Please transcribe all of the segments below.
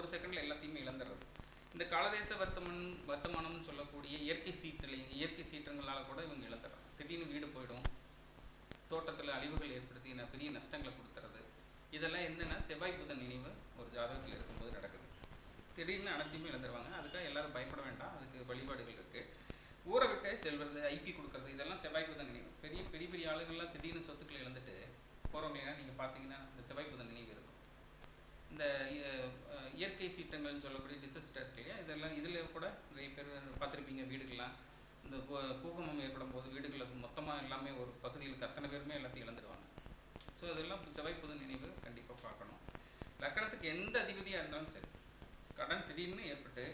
ஒரு செகண்டில் எல்லாத்தையுமே இழந்துடுறது. இந்த காலதேச வர்த்தமன் வர்த்தமானம்னு சொல்லக்கூடிய இயற்கை சீற்றலை இயற்கை சீற்றங்களால் கூட இவங்க இழந்துடுறாங்க. திடீர்னு வீடு போயிடும். தோட்டத்தில் அழிவுகள் ஏற்படுத்தி பெரிய நஷ்டங்களை கொடுத்துறது இதெல்லாம் என்னென்னா செவ்வாய் புதன் நினைவு ஒரு ஜாதகத்தில் இருக்கும்போது நடக்குது. திடீர்னு அனைத்தையுமே இழந்துருவாங்க. அதுக்காக எல்லாரும் பயப்பட வேண்டாம். அதுக்கு வழிபாடுகள் இருக்குது ஊரை விட்டே செல்வது ஐபி கொடுக்கறது இதெல்லாம் செவ்வாய் புதன் நினைவு. பெரிய பெரிய பெரிய ஆளுகள்லாம் திடீர்னு சொத்துக்களை இழந்துட்டு போகிறவங்க நீங்கள் பார்த்தீங்கன்னா இந்த செவ்வாய் புதன் நினைவு இருக்கும். இந்த இயற்கை சீற்றங்கள்னு சொல்லக்கூடிய டிசஸ்டர் இருக்கு இல்லையா? இதெல்லாம் இதில் கூட நிறைய பேர் பார்த்துருப்பீங்க வீடுகள்லாம். இந்த பூ- பூகம்பம் ஏற்படும் போது வீடுகளில் மொத்தமாக எல்லாமே ஒரு பகுதிகளுக்கு அத்தனை பேருமே எல்லாத்தையும் இழந்துருவாங்க. ஸோ அதெல்லாம் செவ்வாய் புதன் நினைவு கண்டிப்பாக பார்க்கணும். லக்கணத்துக்கு எந்த அதிபதியாக இருந்தாலும் சரி கடன் திடீர்னு ஏற்பட்டு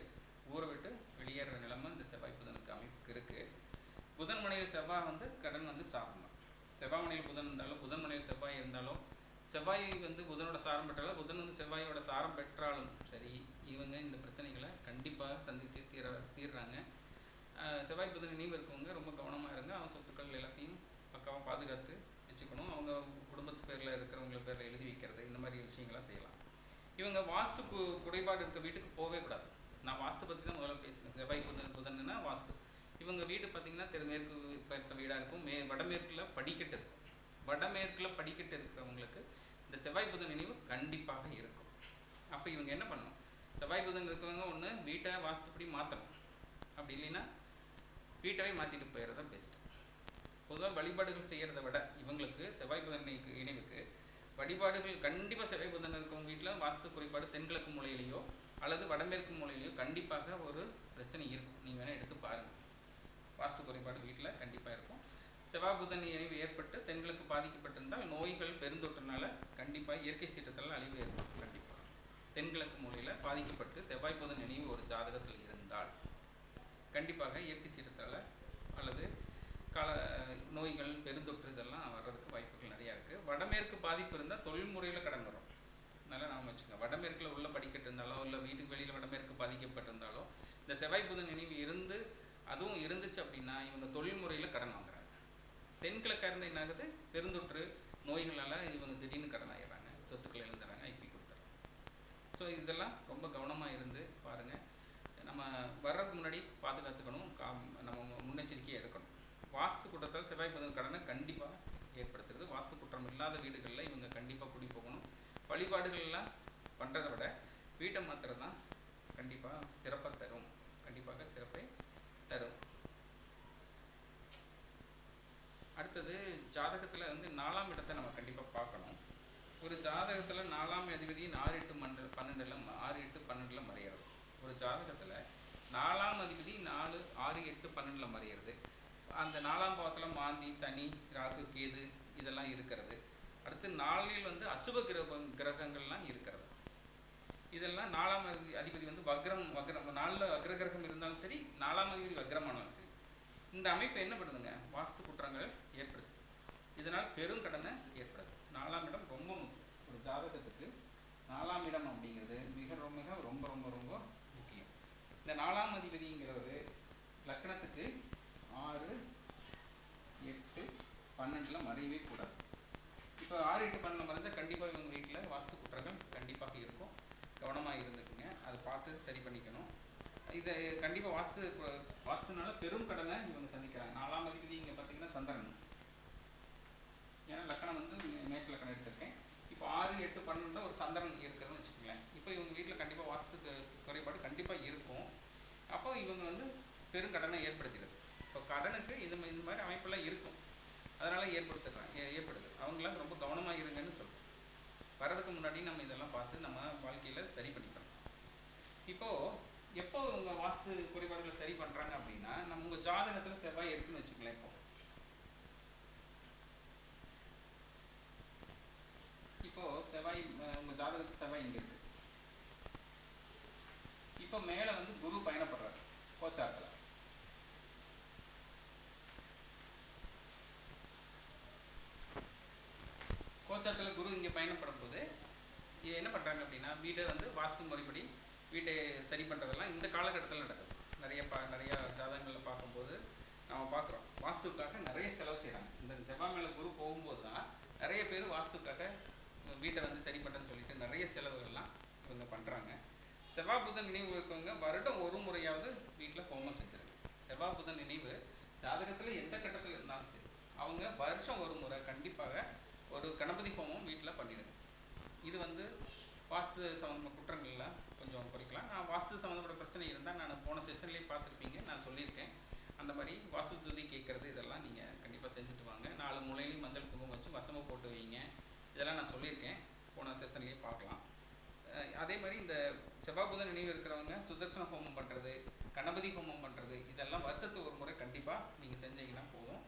ஊரை விட்டு வெளியேற நிலைமை இந்த செவ்வாய் புதனுக்கு அமைப்புக்கு இருக்குது புதன் மனையில் செவ்வாய் வந்து கடன் வந்து சாப்பிடணும் செவ்வாய் மனையில் புதன் இருந்தாலும் புதன் மனையில் செவ்வாய் இருந்தாலும் செவ்வாய் வந்து புதனோட சாரம் பெற்றாலும் புதன் வந்து செவ்வாயோட சாரம் பெற்றாலும் சரி இவங்க இந்த பிரச்சனைகளை கண்டிப்பாக சந்தித்து தீர தீர்றாங்க. செவ்வாய் புதன் நினைவு இருக்கவங்க ரொம்ப கவனமாக இருங்க. அவங்க சொத்துக்கள் எல்லாத்தையும் பக்காவாக பாதுகாத்து வச்சுக்கணும். அவங்க குடும்பத்து பேரில் இருக்கிறவங்க பேரில் எழுதி வைக்கிறது இந்த மாதிரி விஷயங்கள்லாம் செய்யலாம். இவங்க வாஸ்து கு- குறைபாடு இருக்க வீட்டுக்கு போகவே கூடாது. நான் வாஸ்து பற்றி தான் முதல்ல பேசுகிறேன் செவ்வாய் புதன் புதன்னா வாஸ்து. இவங்க வீடு பார்த்தீங்கன்னா தெருமேற்கு பார்த்த வீடாக இருக்கும். மே வடமேற்கில் படிக்கட்டு இருக்கும். வடமேற்கில் படிக்கட்டு இருக்கிறவங்களுக்கு இந்த செவ்வாய் புதன் நினைவு கண்டிப்பாக இருக்கும். அப்போ இவங்க என்ன பண்ணணும்? செவ்வாய் புதன் இருக்கிறவங்க ஒன்று வீட்டை வாஸ்துப்படி மாற்றணும் அப்படி இல்லைன்னா வீட்டவே மாற்றிட்டு போயிடுறது தான் பெஸ்ட்டு பொதுவாக வழிபாடுகள் செய்கிறத விட இவங்களுக்கு செவ்வாய் புதன் இணைக்கு- இணைவுக்கு வழிபாடுகள் கண்டிப்பாக செவ்வாய் புதன் இருக்கவங்க வீட்டில் வாஸ்து குறைபாடு தென்கிழக்கு மூலையிலையோ அல்லது வடமேற்கு மூலையிலையோ கண்டிப்பாக ஒரு பிரச்சனை இருக்கும். நீங்கள் வேணால் எடுத்து பாருங்கள் வாஸ்து குறைபாடு வீட்டில் கண்டிப்பாக இருக்கும். செவ்வாய் புதன் இணைவு ஏற்பட்டு தென்கிழக்கு பாதிக்கப்பட்டிருந்தால் நோய்கள் பெருந்தொற்றுனால கண்டிப்பாக இயற்கை சீற்றத்தால் அழிவு ஏற்படும். கண்டிப்பாக தென்கிழக்கு மூலையில் பாதிக்கப்பட்டு செவ்வாய் புதன் இணைவு ஒரு ஜாதகத்தில் இருந்தால் கண்டிப்பாக இயற்கை சீற்றத்தால் அல்லது கால நோய்கள் பெருந்தொற்று இதெல்லாம் வர்றதுக்கு வாய்ப்புகள் நிறையா இருக்குது வடமேற்கு பாதிப்பு இருந்தால் தொழில் முறையில் கடன் வரும். நல்லா நாம வச்சுக்கோங்க. வடமேற்கில் உள்ள படிக்கட்டு இருந்தாலோ இல்லை வீட்டுக்கு வெளியில் வடமேற்கு பாதிக்கப்பட்டிருந்தாலோ இந்த செவ்வாய் புதன் நினைவு இருந்து அதுவும் இருந்துச்சு அப்படின்னா இவங்க தொழில் முறையில் கடன் வாங்குறாங்க. தென்கிழக்காக இருந்து என்ன ஆகுது பெருந்தொற்று நோய்களால் இவங்க திடீர்னு கடன் ஆயிடுறாங்க சொத்துக்களை எழுந்துறாங்க ஐபி கொடுத்துறாங்க. ஸோ இதெல்லாம் ரொம்ப கவனமாக இருந்து பாருங்கள் நம்ம வர்றதுக்கு முன்னாடி பாதுகாத்துக்கணும். கா நம்ம முன்னெச்சரிக்கையாக இருக்கணும். வாஸ்து குற்றத்தால் செவ்வாய் புதன் கடனை கண்டிப்பாக ஏற்படுத்துறது. வாஸ்து குற்றம் இல்லாத வீடுகளில் இவங்க கண்டிப்பாக குடி போகணும். வழிபாடுகள்லாம் பண்ணுறதை விட வீட்டை மாத்திரம் தான் கண்டிப்பாக சிறப்பாக தரும் கண்டிப்பாக சிறப்பை தரும் அடுத்தது ஜாதகத்தில் வந்து நாலாம் இடத்தை நம்ம கண்டிப்பாக பார்க்கணும். ஒரு ஜாதகத்தில் நாலாம் அதிபதியின் ஆறு எட்டு மன்ற பன்னெண்டில் ஆறு எட்டு பன்னெண்டில் மறையிறது. ஒரு ஜாதகத்தில் நாலாம் அதிபதி நாலு ஆறு எட்டு பன்னெண்டில் மறையிறது. அந்த நாலாம் பாவத்தில் மாந்தி சனி ராகு கேது இதெல்லாம் இருக்கிறது. அடுத்து நாளில் வந்து அசுப கிரகம் கிரகங்கள்லாம் இருக்கிறது. இதெல்லாம் நாலாம் அதிபதி அதிபதி வந்து வக்ரம் வக்ரம் நாலில் வக்ரகிரகம் இருந்தாலும் சரி நாலாம் அதிபதி வக்ரமானாலும் சரி. இந்த அமைப்பு என்ன பண்ணுதுங்க? வாஸ்து குற்றங்கள் ஏற்படுது. இதனால் பெருங்கடனை ஏற்படுது. நாலாம் இடம் ரொம்ப முக்கியம். ஒரு ஜாதகத்துக்கு நாலாம் இடம் அப்படிங்கிறது மிக ரொம்ப மிக ரொம்ப ரொம்ப ரொம்ப முக்கியம். இந்த நாலாம் அதிபதிங்கிறது லக்னத்துக்கு ஆறு எட்டு பன்னெண்டில் மறையவே கூடாது. இப்போ ஆறு எட்டு பன்னெண்டு மறைந்தால் கண்டிப்பாக இவங்க வீட்டில் வாஸ்து குற்றங்கள் கண்டிப்பாக இருக்கும். கவனமாக இருந்துக்குங்க. அதை பார்த்து சரி பண்ணிக்கணும். இதை கண்டிப்பாக வாஸ்து வாஸ்துனால பெரும் கடனை இவங்க சந்திக்கிறாங்க. நாலாம் அதிபதி இங்கே பார்த்தீங்கன்னா சந்திரன் ஏன்னா லக்கணம் வந்து மே- மேஷ லக்கணம் எடுத்திருக்கேன் இப்போ ஆறு எட்டு பன்னெண்டுல ஒரு சந்திரன் இருக்கிறதுன்னு வச்சுக்கோங்களேன் இப்போ இவங்க வீட்டில் கண்டிப்பாக வாஸ்து கு- குறைபாடு கண்டிப்பாக இருக்கும் அப்போ இவங்க வந்து பெருங்கடனை ஏற்படுத்திடுது இப்போ கடனுக்கு இது இந்த மாதிரி அமைப்பெல்லாம் இருக்கும். அதனால் ஏற்படுத்துறாங்க ஏற்படுது. அவங்களாம் ரொம்ப கவனமாக இருங்கன்னு சொல்கிறோம் வரதுக்கு முன்னாடி நம்ம இதெல்லாம் பார்த்து நம்ம வாழ்க்கையில் சரி பண்ணிக்கிறோம் இப்போது எப்போ உங்கள் வாஸ்து குறைபாடுகளை சரி பண்ணுறாங்க அப்படின்னா நம்ம உங்கள் ஜாதகத்தில் செவ்வாய் இருக்குன்னு வச்சுக்கலாம் இப்போ. இப்போ செவ்வாய் உங்கள் உங்க ஜாதகத்துக்கு செவ்வாய் இங்க இருக்கு. இப்போ மேல வந்து குரு பயணப்படுறாங்க கோச்சார்கள் கோச்சார்த்தில் குரு இங்கே பயணப்படும் போது என்ன பண்ணுறாங்க அப்படின்னா வீடு வந்து வாஸ்து முறைப்படி வீட்டை சரி பண்ணுறதெல்லாம் இந்த காலகட்டத்தில் நடக்குது. நிறைய பா நிறையா ஜாதகங்களில் பார்க்கும்போது நம்ம பார்க்குறோம். வாஸ்துக்காக நிறைய செலவு செய்கிறாங்க இந்த செவ்வாய் மேலே குரு போகும்போது தான் நிறைய பேர் வாஸ்துக்காக வீட்டை வந்து சரி பண்ணுறேன்னு சொல்லிட்டு நிறைய செலவுகள்லாம் இவங்க பண்ணுறாங்க புதன் நினைவு இருக்கவங்க வருடம் ஒரு முறையாவது வீட்டில் ஹோமம் செஞ்சுருங்க. செவ்வாய் புதன் நினைவு ஜாதகத்தில் எந்த கட்டத்தில் இருந்தாலும் சரி அவங்க வருஷம் ஒரு முறை கண்டிப்பாக ஒரு கணபதி ஹோமம் வீட்டில் பண்ணிடுங்க. இது வந்து வாஸ்து சம்மந்தமான குற்றங்கள்லாம் கொஞ்சம் குறைக்கலாம். நான் வாஸ்து சம்மந்தப்பட்ட பிரச்சனை இருந்தால் நான் போன செஷன்லேயே பார்த்துருப்பீங்க நான் சொல்லியிருக்கேன். அந்த மாதிரி வாஸ்து சுதி கேட்குறது இதெல்லாம் நீங்கள் கண்டிப்பாக செஞ்சுட்டு வாங்க. நாலு மூலையிலையும் மஞ்சள் குங்குமம் வச்சு வசமாக போட்டு வைங்க. இதெல்லாம் நான் சொல்லியிருக்கேன். போன செஷன்லேயே பார்க்கலாம். அதே மாதிரி இந்த செவ்வாய் புதன் நினைவு இருக்கிறவங்க சுதர்சன ஹோமம் பண்ணுறது கணபதி ஹோமம் பண்ணுறது இதெல்லாம் வருஷத்துக்கு ஒரு முறை கண்டிப்பாக நீங்கள் செஞ்சீங்கன்னா போதும்.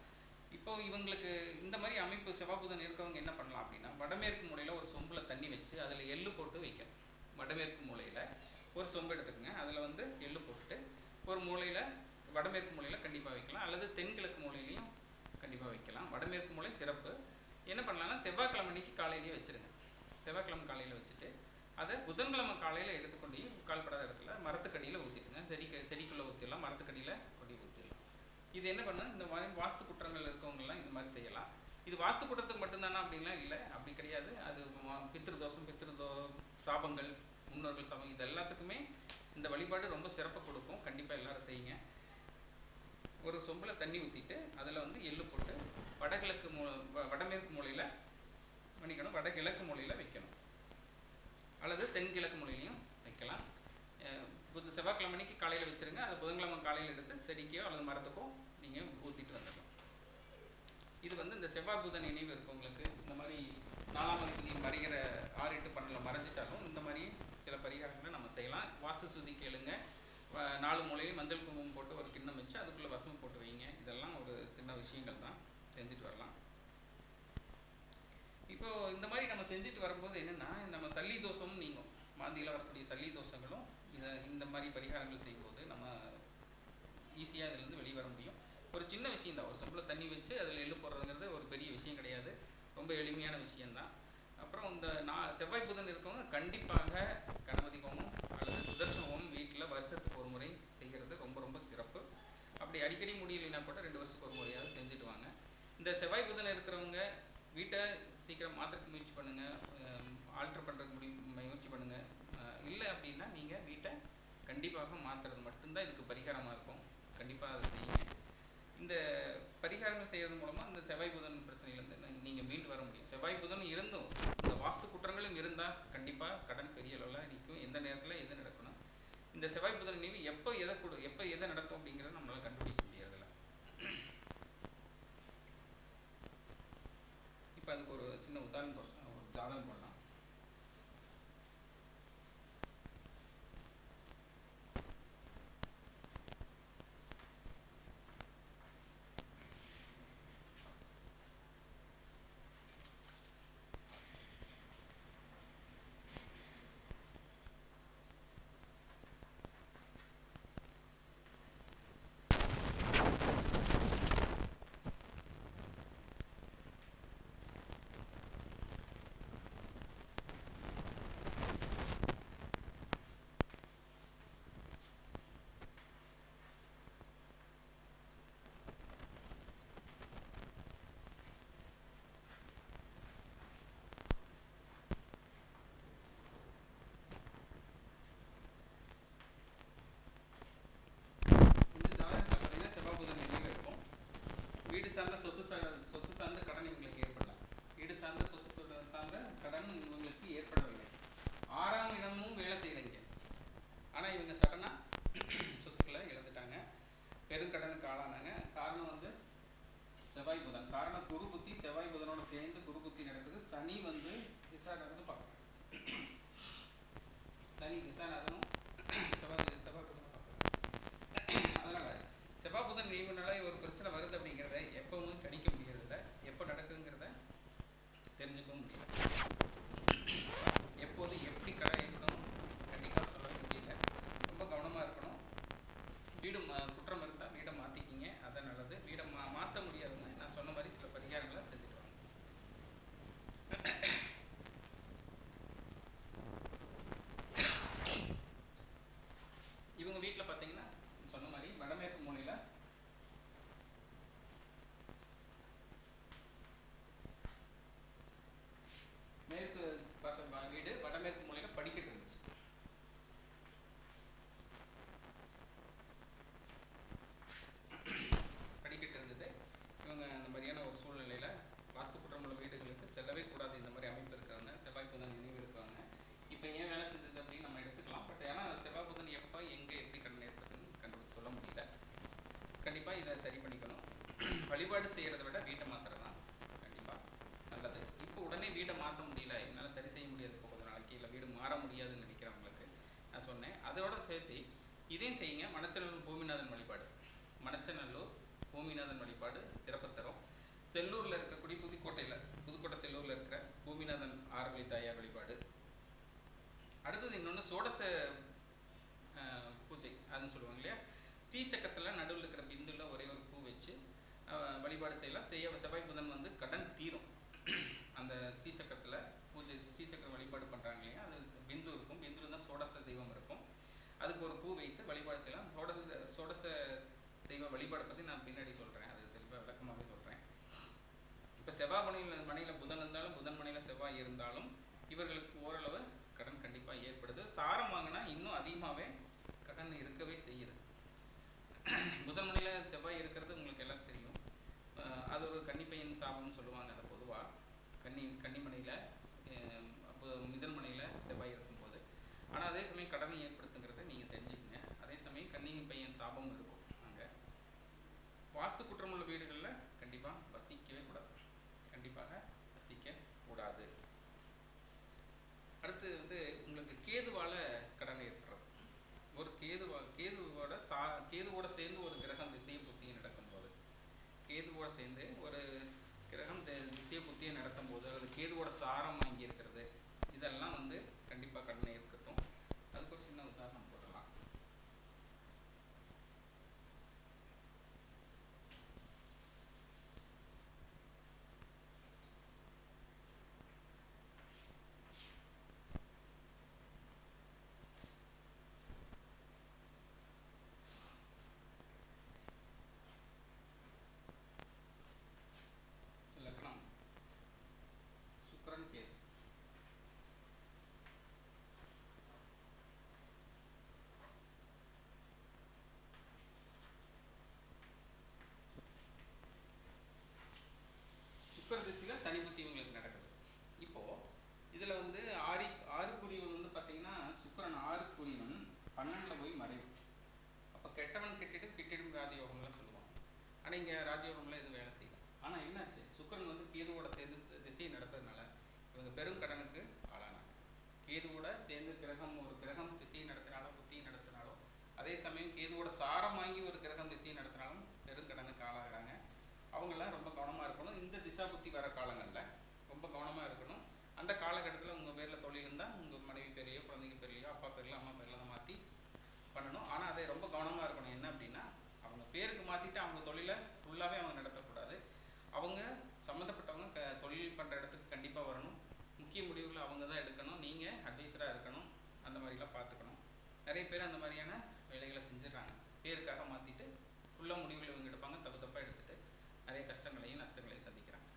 இப்போ இவங்களுக்கு இந்த மாதிரி அமைப்பு செவ்வாய் புதன் இருக்கவங்க என்ன பண்ணலாம் அப்படின்னா வடமேற்கு மூலையில் ஒரு சொம்பில் தண்ணி வச்சு அதில் எள்ளு போட்டு வைக்கணும். வடமேற்கு மூலையில் ஒரு சொம்பு எடுத்துக்கோங்க. அதில் வந்து எள்ளு போட்டுட்டு ஒரு மூலையில் வடமேற்கு மூலையில் கண்டிப்பாக வைக்கலாம். அல்லது தென்கிழக்கு மூலையிலையும் கண்டிப்பாக வைக்கலாம். வடமேற்கு மூலை சிறப்பு. என்ன பண்ணலாம்னா செவ்வாய்க்கிழமை அன்னைக்கு காலையிலேயே வச்சுருங்க. செவ்வாய்க்கிழமை காலையில் வச்சுட்டு அதை புதன்கிழமை காலையில் எடுத்துக்கொண்டு கால்படாத இடத்துல மரத்துக்கடியில் ஊற்றிடுங்க செடிக்கு செடிக்குள்ளே ஊற்றிடலாம் மரத்துக்கடியில் கொடி ஊற்றிடலாம் இது என்ன பண்ணு இந்த மாதிரி வாஸ்து குற்றங்கள் இருக்கவங்கலாம் இந்த மாதிரி செய்யலாம். இது வாஸ்து குற்றத்துக்கு மட்டும்தானா அப்படின்லாம் இல்லை. அப்படி கிடையாது. அது பித்திருதோஷம் பித்திருதோ தோ சாபங்கள் முன்னோர்கள் சாபம் இது எல்லாத்துக்குமே இந்த வழிபாடு ரொம்ப சிறப்பாக கொடுக்கும். கண்டிப்பாக எல்லாரும் செய்யுங்க. ஒரு சொம்பில் தண்ணி ஊற்றிட்டு அதில் வந்து எள்ளு போட்டு வடகிழக்கு மூ வ- வடமேற்கு மூலையில் மன்னிக்கணும். வடகிழக்கு மூலையில் வைக்கணும். அல்லது தென்கிழக்கு மூலையிலையும் வைக்கலாம். புது செவ்வாய்க்கிழமை அன்னைக்கு காலையில் வச்சிருங்க. அது புதன்கிழமை காலையில் எடுத்து செடிக்கோ அல்லது மரத்துக்கோ நீங்கள் ஊற்றிட்டு வந்துடலாம். இது வந்து இந்த செவ்வாய் புதன் நினைவு உங்களுக்கு. இந்த மாதிரி நாலாம் மணிக்கு மறைகிற ஆறு எட்டு பன்னெண்டில் மறைஞ்சிட்டாலும் இந்த மாதிரி சில பரிகாரங்களை நம்ம செய்யலாம். வாஸ்து சுதி கேளுங்க. நாலு மூலையில் மஞ்சள் குங்குமம் போட்டு ஒரு கிண்ணம் வச்சு அதுக்குள்ளே வசம் போட்டு வைங்க. இதெல்லாம் ஒரு சின்ன விஷயங்கள் தான். செஞ்சுட்டு வரலாம். இப்போ இந்த மாதிரி நம்ம செஞ்சுட்டு வரும்போது என்னென்னா நம்ம சல்லி தோஷமும் நீங்கும். மாந்தியில் வரக்கூடிய சல்லி தோஷங்களும் இதை இந்த மாதிரி பரிகாரங்கள் செய்யும்போது நம்ம ஈஸியாக இதுலேருந்து வெளியே வர முடியும். ஒரு சின்ன விஷயம் தான் ஒரு சம்பளம் தண்ணி வச்சு அதில் எள்ளு போடுறதுங்கிறது ஒரு பெரிய விஷயம் கிடையாது. ரொம்ப எளிமையான விஷயந்தான் அப்புறம் இந்த நான் செவ்வாய் புதன் இருக்கவங்க கண்டிப்பாக கணபதி ஹோமம் அல்லது சுதர்சன ஹோமம் வீட்டில் வருஷத்துக்கு ஒரு முறை செய்கிறது ரொம்ப ரொம்ப சிறப்பு. அப்படி அடிக்கடி முடியலைன்னா கூட ரெண்டு வருஷத்துக்கு ஒரு முறையாவது செஞ்சுட்டு வாங்க. இந்த செவ்வாய் புதன் இருக்கிறவங்க வீட்டை சீக்கிரம் மாற்றுறதுக்கு முயற்சி பண்ணுங்கள் ஆல்ட்ரு பண்ணுறதுக்கு முடி முயற்சி பண்ணுங்கள் இல்லை அப்படின்னா நீங்கள் வீட்டை கண்டிப்பாக மாற்றுறது மட்டும்தான் இதுக்கு பரிகாரமாக இருக்கும். கண்டிப்பாக அதை செய்யுங்க. இந்த பரிகாரங்கள் செய்கிறது மூலமாக இந்த செவ்வாய் புதன் பிரச்சனையிலேருந்து நீங்கள் மீண்டு வர முடியும். செவ்வாய் புதன் இருந்தும் இந்த வாஸ்து குற்றங்களும் இருந்தால் கண்டிப்பாக கடன் பெரிய அளவில் நிற்கும் எந்த நேரத்தில் எது நடக்கணும் இந்த செவ்வாய் புதன் நினைவு எப்போ எதை கொடு எப்போ எதை நடத்தும் அப்படிங்கிறத நம்ம கண்டுபிடிக்க முடியாதுல்ல இப்போ அதுக்கு ஒரு சின்ன உதாரணம் போடலாம் ஒரு ஜாதகம் போடலாம் இந்த ஜாதகத்தில் பார்த்தீங்கன்னா செவ்வாய் புதன் நினைவு இருக்கும் வீடு சார்ந்த சொத்து சொத்து சார்ந்த கடன் இவங்களுக்கு ஏற்படலாம் வீடு சார்ந்த சொத்து சார்ந்த கடன் இவங்களுக்கு ஏற்படவில்லை. ஆறாம் இடமும் வேலை செய்யலைங்க. ஆனால் இவங்க சடனாக சொத்துக்களை இழந்துட்டாங்க. பெருங்கடனுக்கு ஆளானாங்க. காரணம் வந்து செவ்வாய் புதன். காரணம் குரு புத்தி செவ்வாய் புதனோட சேர்ந்து குரு புத்தி நடக்குது. சனி வந்து விசாரணை பார்க்குறாங்க சனி விசாரணை செவ்வாய் புதனை பார்க்குறாங்க அதனால செவ்வாய் புதன் ஒரு பிரச்சனை வருது அப்படிங்கிறத எப்பவும் கணிக்க முடியறது எப்போ நடக்குதுங்கிறத தெரிஞ்சுக்கவும் முடியல எப்போது எப்படி கடை இருக்கணும் கண்டிப்பாக சொல்ல முடியல ரொம்ப கவனமாக இருக்கணும் வீடு மா குற்றம் இருந்தால் வீடை மாற்றிக்கிங்க அதான் நல்லது வீடை மா மாற்ற முடியாதுங்க நான் சொன்ன மாதிரி சில பரிகாரங்களை செஞ்சுட்டு வாங்க இவங்க வீட்டில் பார்த்தீங்கன்னா சொன்ன மாதிரி வடமேற்கு மூலையில் வழிபாடு செய்கிறத விட வீட்டை மாத்துறது தான் கண்டிப்பாக நல்லது. இப்போ உடனே வீட்டை மாற்ற முடியல என்னால் சரி செய்ய முடியாது இப்போ கொஞ்ச நாளைக்கு இல்லை வீடு மாற முடியாதுன்னு நினைக்கிறவங்களுக்கு நான் சொன்னேன். அதோட சேர்த்து இதையும் செய்யுங்க. மணச்சநல்லூர் பூமிநாதன் வழிபாடு. மணச்சநல்லூர் பூமிநாதன் வழிபாடு சிறப்பு தரும். செல்லூரில் இருக்கக்கூடிய புதுக்கோட்டையில் புதுக்கோட்டை செல்லூரில் இருக்கிற பூமிநாதன் ஆரவழி தாயார் வழிபாடு. அடுத்தது இன்னொன்று சோடச அஹ், பூஜை அதுன்னு சொல்லுவாங்க இல்லையா ஸ்ரீசக்கரத்தில் நடுவில் இருக்கிற பிந்துல ஒரே ஒரு பூ வச்சு அஹ், வழிபாடு செய்யலாம். செய்ய செவ்வாய் புதன் வந்து கடன் தீரும். அந்த ஸ்ரீசக்கரத்தில் பூஜை ஸ்ரீசக்கரம் வழிபாடு பண்ணுறாங்க இல்லையா? அது பிந்து இருக்கும். பிந்துல தான் சோடச தெய்வம் இருக்கும். அதுக்கு ஒரு பூ வைத்து வழிபாடு செய்யலாம். சோடச சோடச தெய்வ வழிபாடு பற்றி நான் பின்னாடி சொல்கிறேன் அது தெளிவாக விளக்கமாகவே சொல்கிறேன் இப்போ செவ்வாய் மனையில் மனையில் புதன் இருந்தாலும் புதன் மனையில் செவ்வாய் இருந்தாலும் இவர்களுக்கு ஓரளவு கடன் கண்டிப்பாக ஏற்படுது. சாரம் வாங்கினா இன்னும் அதிகமாகவே கடன் இருக்கவே செய்யுது. புதன் மனையில் செவ்வாய் இருக்கிறது உங்களுக்கு எல்லாம் தெரியும் அஹ் அது ஒரு கன்னிப்பையன் சாபம்னு சொல்லுவாங்க அதை பொதுவாக கன்னி கன்னிமனையில் மிதன் மனையில் செவ்வாய் இருக்கும்போது. ஆனால் அதே சமயம் கடனை ஏற்படுத்துங்கிறத நீங்கள் தெரிஞ்சுக்கங்க அதே சமயம் கன்னி பையன் சாபம் இருக்கும் அங்கே வாஸ்து குற்றமுள்ள வீடுகளில் கண்டிப்பாக வசிக்கவே கூடாது கண்டிப்பாக வசிக்க கூடாது அடுத்து வந்து உங்களுக்கு கேதுவால கடன் ஏற்படுறது ஒரு கேதுவா கேதுவோட சா கேதுவோட சேர்ந்து ஒரு கிரகம் திசையை புத்தியை நடக்கும்போது கேதுவோட சேர்ந்து ஒரு கிரகம் தி- திசையை புத்தியை நடத்தும் போது அல்லது கேதுவோட சாரம் வாங்கி இருக்கிறது இதெல்லாம் வந்து கண்டிப்பாக கடனை ஏற்படுத்தும் அதுக்கு ஒரு சின்ன உதாரணம் போடலாம் லக்னம் சுக்கிரன் கேது சுக்கர திசையில சனி புத்தி இவங்களுக்கு நடக்குது இப்போ இதுல வந்து ஆரி ஆறுக்குரியவன் வந்து பாத்தீங்கன்னா சுக்கிரன் ஆறுக்குரியவன் பன்னெண்டுல போய் மறைவு அப்ப கெட்டவன் கெட்டிடும் கிட்டிடும் ராஜயோகம்லாம் சொல்லுவாங்க ஆனா இங்கே ராஜயோகம்ல எதுவும் வேலை செய்யல. ஆனால் என்னாச்சு? சுக்கிரன் வந்து கேதுவோட சேர்ந்து திசையை நடத்துறதுனால இவங்க பெரும் கடனுக்கு ஆளானாங்க. கேதுவோட சேர்ந்து கிரகம் ஒரு கிரகம் திசையை நடத்தினாலும் புத்தியை நடத்தினாலும் அதே சமயம் கேதுவோட சாரம் வாங்கி ஒரு கிரகம் திசையை நடத்தினாலும் பெருங்கடனுக்கு ஆளாகிறாங்க. அவங்கெல்லாம் ரொம்ப கவனமாக இருக்கணும். இந்த திசா புத்தி வர காலங்களில் ரொம்ப கவனமாக இருக்கணும். அந்த காலகட்டத்தில் உங்கள் பேரில் தொழில் இருந்தால் உங்கள் மனைவி பேர்லையோ குழந்தைங்க பேர்லையோ அப்பா பேர்லையோ அம்மா பேர்ல தான் மாற்றி பண்ணணும். ஆனால் அதை ரொம்ப கவனமாக இருக்கணும். என்ன அப்படின்னா அவங்க பேருக்கு மாற்றிட்டு அவங்க தொழிலை ஃபுல்லாகவே அவங்க நடத்தக்கூடாது. அவங்க சம்மந்தப்பட்டவங்க க தொழில் பண்ணுற இடத்துக்கு கண்டிப்பாக வரணும். முக்கிய முடிவுகளை அவங்க தான் எடுக்கணும். நீங்கள் அட்வைசராக இருக்கணும். அந்த மாதிரிலாம் பார்த்துக்கணும். நிறைய பேர் அந்த மாதிரியான வேலைகளை செஞ்சிடறாங்க. பேருக்காக மாற்றிட்டு ஃபுல்லாக முடிவுகளை இவங்க எடுப்பாங்க. தப்பு தப்பாக எடுத்துட்டு நிறைய கஷ்டங்களையும் நஷ்டங்களையும் சந்திக்கிறாங்க.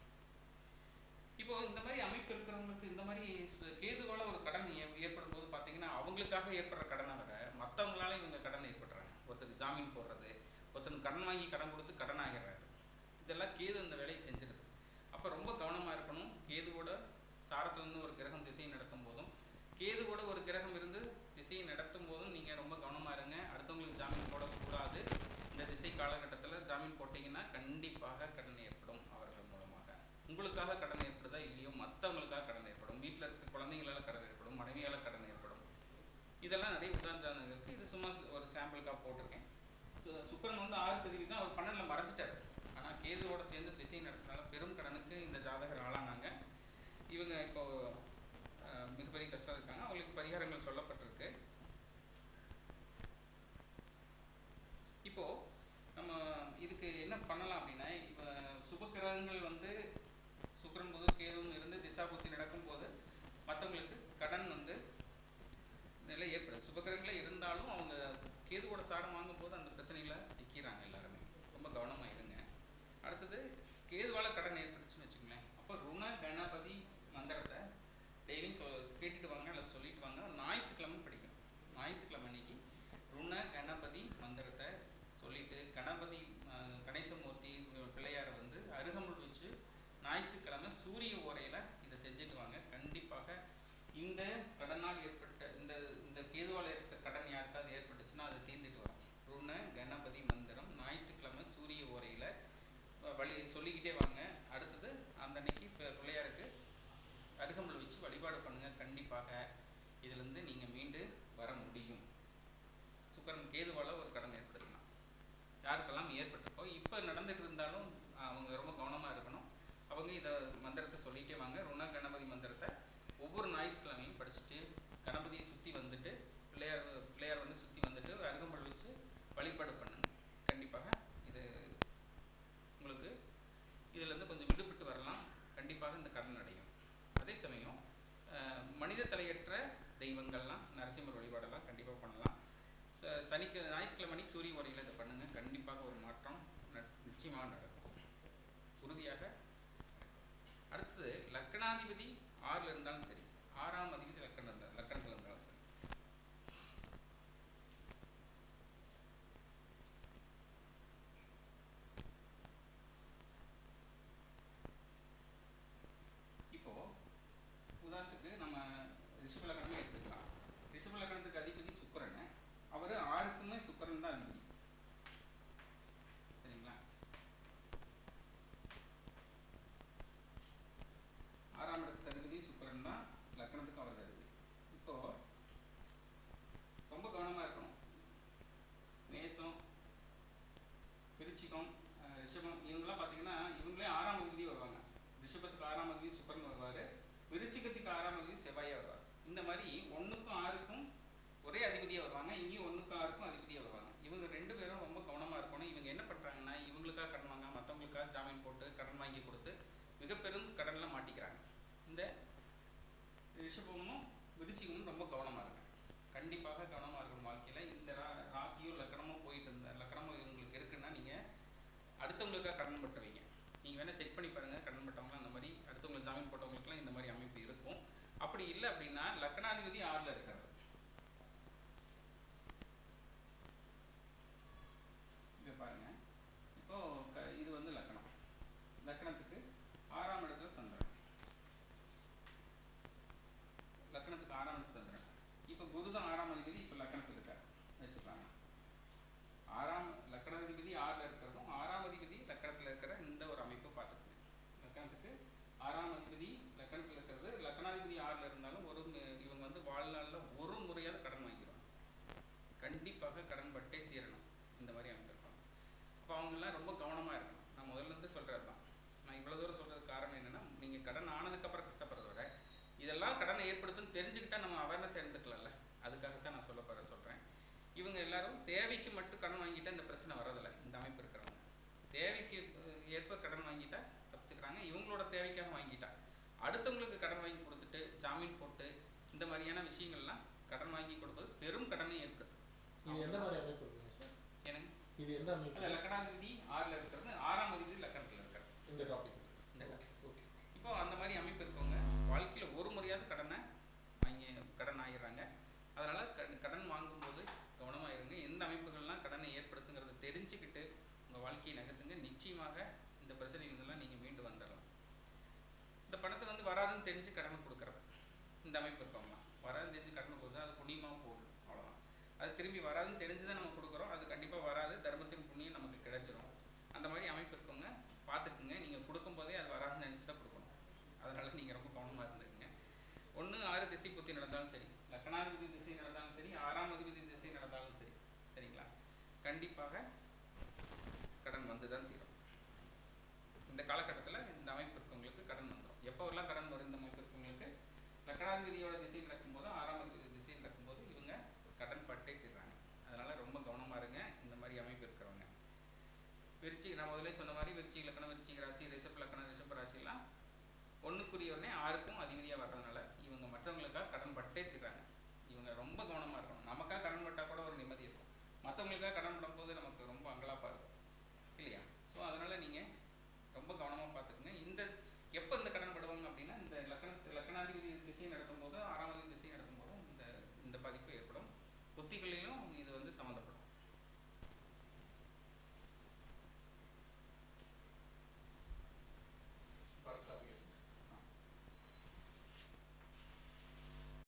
இப்போ இந்த மாதிரி அமைப்பு இருக்கிறவங்களுக்கு இந்த மாதிரி கேதுகோல கேதுவால ஒரு கடன் ஏ- ஏற்படும் போது பார்த்தீங்கன்னா அவங்களுக்காக ஏற்படுற கடனை விட மற்றவங்களால இவங்க கடன் ஏற்படுறாங்க. ஒருத்தருக்கு ஜாமீன் போடுறது ஒருத்தருக்கு கடன் வாங்கி கடன் கொடுத்து கடன் ஆகிடுறாங்க. இதெல்லாம் கேது அந்த வேலையை செஞ்சிருது அப்போ ரொம்ப கவனமாக இருக்கணும். கேதுவோட சாரத்துலேருந்து ஒரு கிரகம் திசையை நடத்தும் போதும். கேதுவோட ஒரு கிரகம் இருந்து திசையை நடத்தும் போதும் நீங்கள் ரொம்ப கவனமாக இருங்க. அடுத்தவங்களுக்கு ஜாமீன் போடக்கூடாது. இந்த திசை காலகட்டத்தில் ஜாமீன் போட்டிங்கன்னா கண்டிப்பாக கடன் ஏற்படும் அவர்கள் மூலமாக. உங்களுக்காக கடன் ஏற்படுதா இல்லையோ மற்றவங்களுக்காக கடன் ஏற்படும். வீட்டில் இருக்க குழந்தைங்களால கடன் ஏற்படும் மனைவியால் கடன் ஏற்படும். இதெல்லாம் நிறைய உதாரணம் இருக்குது இது சும்மா ஒரு சாம்பிளுக்காக போட்டிருக்கேன். சு- சுக்கிரன் வந்து ஆறு பதிவு தான் அவர் பன்னெண்டில் மறைச்சிட்டாரு ஆனால் கேதுவோட சேர்ந்து திசை நடத்தினால பெரும் கடனுக்கு இந்த ஜாதகர் ஆளானாங்க இவங்க இப்போ மிகப்பெரிய கஷ்டம் இருக்காங்க. அவங்களுக்கு பரிகாரங்கள் சொல்ல இப்போ நம்ம இதுக்கு என்ன பண்ணலாம் அப்படின்னா இப்போ சுபக்கிரகங்கள் வந்து சுக்கிரன் புது கேதுவும் இருந்து திசாபுத்தி நடக்கும்போது மற்றவங்களுக்கு கடன் வந்து நிலை ஏற்படுது சுபக்கிரகங்களே இருந்தாலும் அவங்க கேதுவோட சாரம் வாங்கும்போது அந்த பிரச்சனைகளை சிக்கிறாங்க எல்லாருமே ரொம்ப கவனமா இருங்க அடுத்தது கேதுவால கடன் ஏற்பட்டுச்சுன்னு வச்சுக்கோங்களேன் அப்போ ருண கணபதி மந்திரத்தை டெய்லியும் சொல் கேட்டுட்டு வாங்க அல்லது சொல்லிட்டு வாங்க ஞாயிற்றுக்கிழமை படிக்கணும் ஞாயிற்றுக்கிழமை அன்னைக்கு ருண கணபதி மந்திரத்தை சொல்லிட்டு கணபதி அஹ், கணேசமூர்த்தி பிள்ளையாரை வந்து அருகம்புல் வச்சு ஞாயிற்றுக்கிழமை சூரிய ஓரையில இதை செஞ்சுட்டு வாங்க கண்டிப்பாக இந்த கடனால் ஏற்பட்ட இந்த இந்த கேதுவால் ஏற்பட்ட கடன் யாருக்காவது ஏற்பட்டுச்சுன்னா அது தீர்ந்துட்டு வரும் ருண கணபதி மந்திரம் ஞாயிற்றுக்கிழமை சூரிய ஓரையில வ- வழி வழி சொல்லிக்கிட்டே வாங்க. அடுத்தது அந்த அன்னைக்கு இப்போ பிள்ளையாருக்கு அருகம்புல் வச்சு வழிபாடு பண்ணுங்க. கண்டிப்பாக இதிலிருந்து நீங்க மீண்டு வர முடியும். சுக்கரன் கேதுவால ஒரு கடன் ஏற்படுத்தலாம் யாருக்கெல்லாம் ஏற்பட்டிருக்கோ இப்போ நடந்துட்டு இருந்தாலும் அவங்க ரொம்ப கவனமா இருக்கணும் அவங்க இதை மந்திரத்தை சொல்லிட்டே வாங்க ருண கணபதி மந்திரத்தை ஒவ்வொரு ஞாயிற்றுக்கிழமையும் படிச்சுட்டு கணபதியை சுற்றி வந்துட்டு பிள்ளையார் பிள்ளையார் வந்து சுற்றி வந்துட்டு அருகம்புல் வச்சு வழிபாடு பண்ணுங்க கண்டிப்பாக இது உங்களுக்கு இதிலேருந்து கொஞ்சம் விடுபட்டு வரலாம் கண்டிப்பாக இந்த கடன் அடையும் அதே சமயம் அஹ், மனித தலையற்ற தெய்வங்கள்லாம் நரசிம்மர் வழிபாடெல்லாம் கண்டிப்பாக பண்ணலாம் ச- சனிக்கிழமை ஞாயிற்றுக்கிழமை அன்னைக்கு சூரிய உரையில் இதை பண்ணுங்க. கண்டிப்பாக ஒரு மாற்றம் நிச்சயமாக நடக்கும். உறுதியாக அடுத்தது லக்கணாதிபதி ஆறில் இருந்தாலும் சரி ஆறாம் அதிபதி லக்கணம் இருந்தா லக்கணத்தில் இருந்தாலும் சரி இப்போ உதாரணத்துக்கு நம்ம ரிஷப லக்கணமே எடுத்துக்கலாம் ரிஷப லக்கணத்துக்கு அதிபதி சுக்கிரன் அவர் ஆறுக்குமே சுக்கிரன் தான் அதிபதி சரிங்களா ஆறாம் இடத்துக்கு அதிபதி சுக்கிரன் தான் லக்கணத்துக்கு அவர் அதிபதி இப்போ ரொம்ப கவனமா இருக்கணும் மேசம் விருச்சிகம் அஹ், ரிஷபம் இவங்கெல்லாம் பார்த்தீங்கன்னா இவங்களே ஆறாம் அதிபதி வருவாங்க ரிஷபத்துக்கு ஆறாம் அதிபதி சுக்கரன் வருவார் விருச்சிகத்துக்கு ஆறாம் அதிபதி செவ்வாயே வருவார் இந்த மாதிரி ஒன்றுக்கும் ஆறுக்கும் ஒரே அதிபதியாக வருவாங்க இங்கேயும் ஒன்றுக்கும் ஆறுக்கும் அதிபதியாக வருவாங்க. இவங்க ரெண்டு பேரும் ரொம்ப கவனமாக இருக்கணும். இவங்க என்ன பண்ணுறாங்கன்னா இவங்களுக்காக கடன் வாங்க மற்றவங்களுக்காக ஜாமீன் போட்டு கடன் வாங்கி கொடுத்து மிக பெரும் கடனில் மாட்டிக்கிறாங்க. இந்த ரிஷபமும் விருச்சிகமும் ரொம்ப கவனமாக இருங்க கண்டிப்பாக கவனமாக இருக்கணும் வாழ்க்கையில். இந்த ரா ராசியோ லக்கணமோ போயிட்டு இருந்த லக்கணமோ இவங்களுக்கு இருக்குன்னா நீங்கள் அடுத்தவங்களுக்காக கடன் பட்டுவீங்க. நீங்கள் வேணால் செக் பண்ணி பாருங்கள் கடன் பட்டவங்களாம் அந்த மாதிரி அடுத்தவங்களுக்கு ஜாமீன் போட்டவங்களுக்குலாம் இந்த மாதிரி அமைப்பு இருக்கும். அப்படி இல்லை அப்படின்னா லக்கணாதிபதி ஆறில் இருக்கிறது இப்போ பாருங்க இப்போ க இது வந்து லக்கணம் லக்கணத்துக்கு ஆறாம் இடத்துல சந்திரன் லக்கணத்துக்கு ஆறாம் இடத்துல சந்திரன் இப்போ குரு தான் ஆறாம் அதிபதி இப்போ லக்கணத்தில் இருக்கார் வச்சுக்கலாங்க ஆறாம் லக்கணாதிபதி ஆறில் இருக்கிறதும் ஆறாம் அதிபதி லக்கணத்தில் இருக்கிற இந்த ஒரு அமைப்பை பார்த்துக்கோங்க லக்கணத்துக்கு ஆறாம் அதிபதி லக்கணத்தில் இருக்கிறது லக்கணாதிபதி ஆறில் இருந்தாலும் ஒரு மு- இவங்க வந்து வாழ்நாளில் ஒரு முறையாவது கடன் வாங்கிடுவாங்க கண்டிப்பாக கடன் பட்டே தீரணும் இந்த மாதிரி அமைந்திருப்பாங்க அப்போ அவங்கெல்லாம் ரொம்ப கவனமாக இருக்கணும் நான் முதல்ல இருந்து சொல்கிறது தான் நான் இவ்வளோ தூரம் சொல்கிறதுக்கு காரணம் என்னென்னா நீங்கள் கடன் ஆனதுக்கப்புறம் கஷ்டப்படுறத விட இதெல்லாம் கடனை ஏற்படுத்துன்னு தெரிஞ்சுக்கிட்டா நம்ம அவேர்னஸ் இருந்துக்கலாம்ல அதுக்காகத்தான் நான் சொல்ல போகிற சொல்கிறேன் இவங்க எல்லாரும் தேவைக்கு மட்டும் கடன் வாங்கிட்டா இந்த பிரச்சனை வரதில்ல இந்த அமைப்பு இருக்கிறவங்க. தேவைக்கு ஏற்ப கடன் வாங்கிட்டா தப்பிச்சுக்கிறாங்க. இவங்களோட தேவைக்காக வாங்கிட்டா. அடுத்தவங்களுக்கு கடன் வாங்கி கொடுத்துட்டு ஜாமீன் போட்டு இந்த மாதிரியான விஷயங்கள்லாம் கடன் வாங்கி கொடுப்பது பெரும் கடனை ஏற்படுத்தும். இது எந்த மாதிரி அமைப்பு இருக்குங்க சார்? எனக்கு இது எந்த அமைப்பு? லக்கணாதிபதி ஆறில் இருக்கிறது ஆறாம் அதிபதி லக்கணத்தில் இருக்கிறது இந்த டாபிக் இந்த ஓகே ஓகே இப்போ அந்த மாதிரி அமைப்பு இருக்கவங்க வாழ்க்கையில் ஒரு முறையாவது கடனை வாங்கி கடன் ஆகிடுறாங்க அதனால் கடன் கடன் வாங்கும்போது கவனமாக இருங்க எந்த அமைப்புகள்லாம் கடனை ஏற்படுத்துங்கிறத தெரிஞ்சுக்கிட்டு உங்கள் வாழ்க்கையை நகர்த்துங்க நிச்சயமாக இந்த பிரச்சனைகளெல்லாம் நீங்கள் மீண்டு வந்துடலாம் இந்த பணத்தை வந்து வராதுன்னு தெரிஞ்சு கடனை கொடுக்குறது இந்த அமைப்பு இருக்கவங்களாம் வராதுன்னு தெரிஞ்சு கடனை கொடுத்தா அது புண்ணியமாக போகும். அவ்வளோதான் அது திரும்பி வராதுன்னு தெரிஞ்சு தான் நம்ம கொடுக்குறோம். அது கண்டிப்பாக வராது. தர்மத்தின் புண்ணியம் நமக்கு கிடைச்சிரும். அந்த மாதிரி அமைப்பு இருக்கவங்க பார்த்துக்குங்க. நீங்கள் கொடுக்கும்போதே அது வராதுன்னு நினச்சி தான் கொடுக்கணும். அதனால் நீங்கள் ரொம்ப கவனமாக இருந்துக்குங்க. ஒன்று ஆறு திசை புத்தி நடந்தாலும் சரி. லக்கணாதிபதி திசை நடந்தாலும் சரி ஆறாம் அதிபதி திசை நடந்தாலும் சரி சரிங்களா கண்டிப்பாக கடன் வந்து தான் தீரும் இந்த காலகட்டத்தில் இந்த அமைப்பு இருக்கவங்களுக்கு கடன் வந்துடும் எப்போவெல்லாம் கடன் வரும் இந்த அமைப்பு இருக்கவங்களுக்கு லக்கணாதிபதியோட திசை நடக்கும்போது ஆறாம் திசையில் திசை நடக்கும்போது இவங்க கடன் பட்டே தீர்றாங்க. அதனால் ரொம்ப கவனமாக இருங்க. இந்த மாதிரி அமைப்பு இருக்கிறவங்க. விருச்சி நான் முதல்ல சொன்ன மாதிரி விருச்சி இலக்கணம் விருச்சிக ராசி ரிஷப் லக்கணம் ரிஷப் ராசிலாம் ஒன்றுக்குரியவனே ஆருக்கும் அதிபதியாக வர்றதுனால இவங்க மற்றவங்களுக்காக கடன் பட்டே தீர்றாங்க. இவங்க ரொம்ப கவனமாக இருக்கணும். நமக்காக கடன் பட்டால் கூட ஒரு நிம்மதி இருக்கும். மற்றவங்களுக்காக கடன் பண்ணும்போது நம்ம